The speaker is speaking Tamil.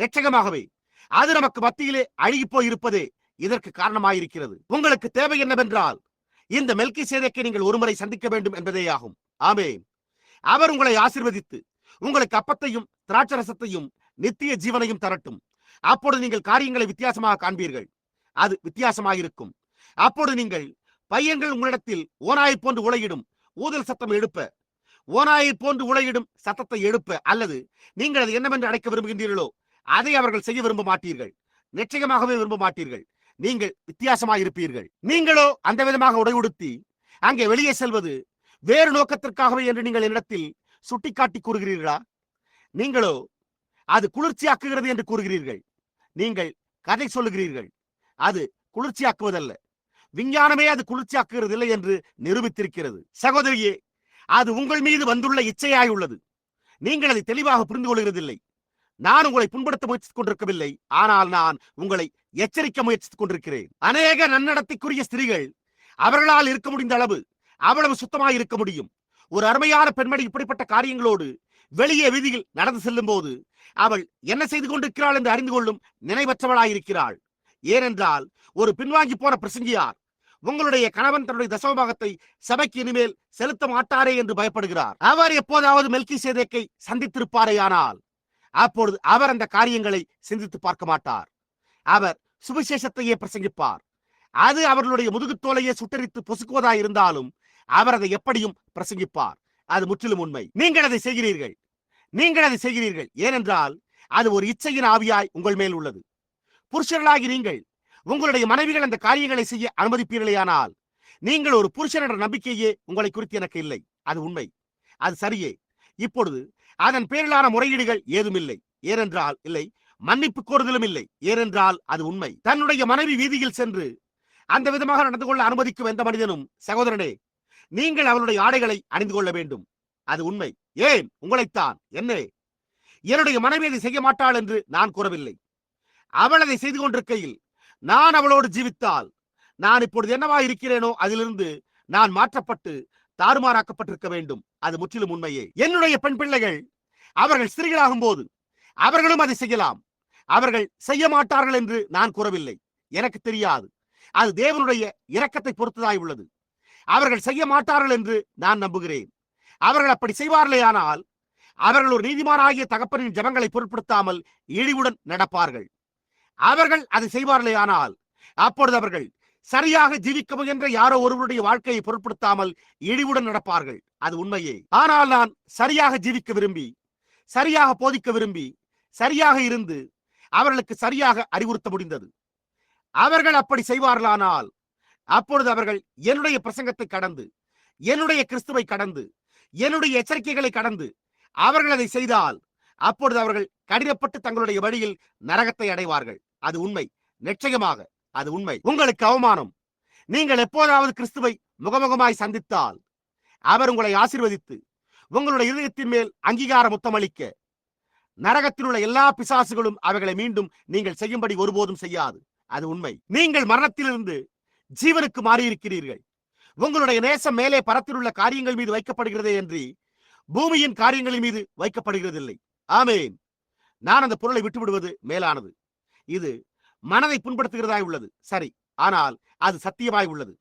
லட்சகமாகவே அது நமக்கு மத்தியிலே அழுகிப்போய் போய் இருப்பதே இதற்கு காரணமாயிருக்கிறது. உங்களுக்கு தேவை என்னவென்றால் இந்த மெல்கி சேதைக்கு நீங்கள் ஒருமுறை சந்திக்க வேண்டும் என்பதேயாகும். ஆமே அவர் உங்களை ஆசிர்வதித்து உங்களுக்கு அப்பத்தையும் திராட்சரசத்தையும் நித்திய ஜீவனையும் தரட்டும். அப்பொழுது நீங்கள் காரியங்களை வித்தியாசமாக காண்பீர்கள். அது வித்தியாசமாக இருக்கும் அப்பொழுது நீங்கள் பையன்கள் உங்களிடத்தில் ஓனாயை போன்று உலையிடும் ஊதல் சத்தம் எழுப்ப ஓனாயை போன்று உலையிடும் சத்தத்தை எழுப்ப அல்லது நீங்கள் அது என்னவென்று அழைக்க விரும்புகின்றீர்களோ அதை அவர்கள் செய்ய விரும்ப மாட்டீர்கள் நிச்சயமாகவே விரும்ப மாட்டீர்கள் நீங்கள் வித்தியாசமாக இருப்பீர்கள் நீங்களோ அந்த விதமாக உடை உடுத்தி அங்கே வெளியே செல்வது வேறு நோக்கத்திற்காகவே என்று நீங்கள் என்னிடத்தில் சுட்டிக்காட்டி கூறுகிறீர்களா? நீங்களோ அது குளிர்ச்சியாக்குகிறது என்று கூறுகிறீர்கள். நீங்கள் கதை சொல்லுகிறீர்கள். அது குளிர்ச்சியாக்குவதல்ல. விஞ்ஞானமே அது குளிர்ச்சியாக்குகிறது இல்லை என்று நிரூபித்திருக்கிறது. சகோதரியே அது உங்கள் மீது வந்துள்ள இச்சையாய் உள்ளது நீங்கள் அதை தெளிவாக புரிந்து கொள்கிறதில்லை நான் உங்களை புண்படுத்த முயற்சித்துக் கொண்டிருக்கவில்லை. ஆனால் நான் உங்களை எச்சரிக்க முயற்சித்துக் கொண்டிருக்கிறேன். அநேக நன்னடத்தைக்குரிய ஸ்திரீகள் அவர்களால் இருக்க முடிந்த அளவு அவ்வளவு சுத்தமாய் இருக்க முடியும். ஒரு அருமையான பெண்மணி இப்படிப்பட்ட காரியங்களோடு வெளியே வீதியில் நடந்து செல்லும் போது அவள் என்ன செய்து கொண்டிருக்கிறாள் என்று அறிந்து கொள்ளும் நினைவற்றவளாயிருக்கிறாள். ஏனென்றால் ஒரு பின்வாங்கி போன பிரசங்கியார் உங்களுடைய கணவன் தன்னுடைய தசமபாகத்தை சபைக்கு இனிமேல் செலுத்த மாட்டாரே என்று பயப்படுகிறார். அவர் எப்போதாவது மெல்கி சேதேக்கை சந்தித்திருப்பாரேயானால் அப்பொழுது அவர் அந்த காரியங்களை சிந்தித்து பார்க்க மாட்டார். அவர் சுவிசேஷத்தையே பிரசங்கிப்பார். அது அவர்களுடைய முதுகுத்தோலையே சுட்டரித்து பொசுக்குவதா இருந்தாலும் அவர் அதை எப்படியும் பிரசங்கிப்பார். அது முற்றிலும் உண்மை. நீங்கள் அதை செய்கிறீர்கள். நீங்கள் அதை செய்கிறீர்கள். ஏனென்றால் அது ஒரு இச்சையின் ஆவியாய் உங்கள் மேல் உள்ளது. புருஷர்களாகி நீங்கள் உங்களுடைய மனைவிகள் அந்த காரியங்களை செய்ய அனுமதிப்பீர்களேயானால் நீங்கள் ஒரு புருஷன் என்ற நம்பிக்கையே உங்களை குறித்து எனக்கு இல்லை. அது உண்மை. அது சரியே. இப்பொழுது அதன் பேரிலான முறையீடுகள் ஏதுமில்லை. ஏனென்றால் இல்லை மன்னிப்பு கோருதலும் இல்லை. ஏனென்றால் அது உண்மை. தன்னுடைய மனைவி வீதியில் சென்று அந்த விதமாக நடந்து கொள்ள அனுமதிக்கும் எந்த மனிதனும் சகோதரனே நீங்கள் அவளுடைய ஆடைகளை அணிந்து கொள்ள வேண்டும். அது உண்மை. ஏன்? உங்களைத்தான். என்ன? என்னுடைய மனைவி அதை செய்ய மாட்டாள் என்று நான் கூறவில்லை. அவள் அதை செய்து கொண்டிருக்கையில் நான் அவளோடு ஜீவித்தால் நான் இப்பொழுது என்னவா இருக்கிறேனோ அதிலிருந்து நான் மாற்றப்பட்டு தாறுமாறாக்கப்பட்டிருக்க வேண்டும். அது முற்றிலும் உண்மையே. என்னுடைய பெண் பிள்ளைகள் அவர்கள் ஸ்திரீகளாகும் போது அவர்களும் அதை செய்யலாம். அவர்கள் செய்ய மாட்டார்கள் என்று நான் கூறவில்லை. எனக்கு தெரியாது. அது தேவனுடைய இரக்கத்தை பொறுத்ததாய் உள்ளது. அவர்கள் செய்ய மாட்டார்கள் என்று நான் நம்புகிறேன். அவர்கள் அப்படி செய்வார்களே ஆனால் அவர்கள் ஒரு நீதிமானாகிய தகப்பனின் ஜபங்களை பொருட்படுத்தாமல் இழிவுடன் நடப்பார்கள். அவர்கள் அதை செய்வார்களே ஆனால் அப்பொழுது அவர்கள் சரியாக ஜீவிக்க முயன்ற யாரோ ஒருவருடைய வாழ்க்கையை பொருட்படுத்தாமல் இழிவுடன் நடப்பார்கள். அது உண்மையே. ஆனால் நான் சரியாக ஜீவிக்க விரும்பி சரியாக போதிக்க விரும்பி சரியாக இருந்து அவர்களுக்கு சரியாக அறிவுறுத்த முடிந்தது. அவர்கள் அப்படி செய்வார்களானால் அப்பொழுது அவர்கள் என்னுடைய பிரசங்கத்தை கடந்து என்னுடைய கிறிஸ்துவை கடந்து என்னுடைய எச்சரிக்கைகளை கடந்து அவர்கள் அதை செய்தால் அப்பொழுது அவர்கள் கடினப்பட்டு தங்களுடைய வழியில் நரகத்தை அடைவார்கள். அது உண்மை. நிச்சயமாக. அது உண்மை. உங்களுக்கு அவமானம். நீங்கள் எப்போதாவது கிறிஸ்துவை முகமுகமாய் சந்தித்தால் அவர் உங்களை ஆசீர்வதித்து உங்களுடைய இதயத்தின் மேல் அங்கீகார முத்தமளிக்க. நரகத்தில் உள்ள எல்லா பிசாசுகளும் அவைகளை மீண்டும் நீங்கள் செய்யும்படி ஒருபோதும் செய்யாது. அது உண்மை. நீங்கள் மரணத்திலிருந்து ஜீவனுக்கு மாறியிருக்கிறீர்கள். உங்களுடைய நேசம் மேலே பரத்தில் உள்ள காரியங்கள் மீது வைக்கப்படுகிறதே என்று பூமியின் காரியங்களின் மீது வைக்கப்படுகிறதில்லை. ஆமேன். நான் அந்த பொருளை விட்டுவிடுவது மேலானது. இது மனதை புண்படுத்துகிறதாய் உள்ளது. சரி. ஆனால் அது சத்தியமாய் உள்ளது.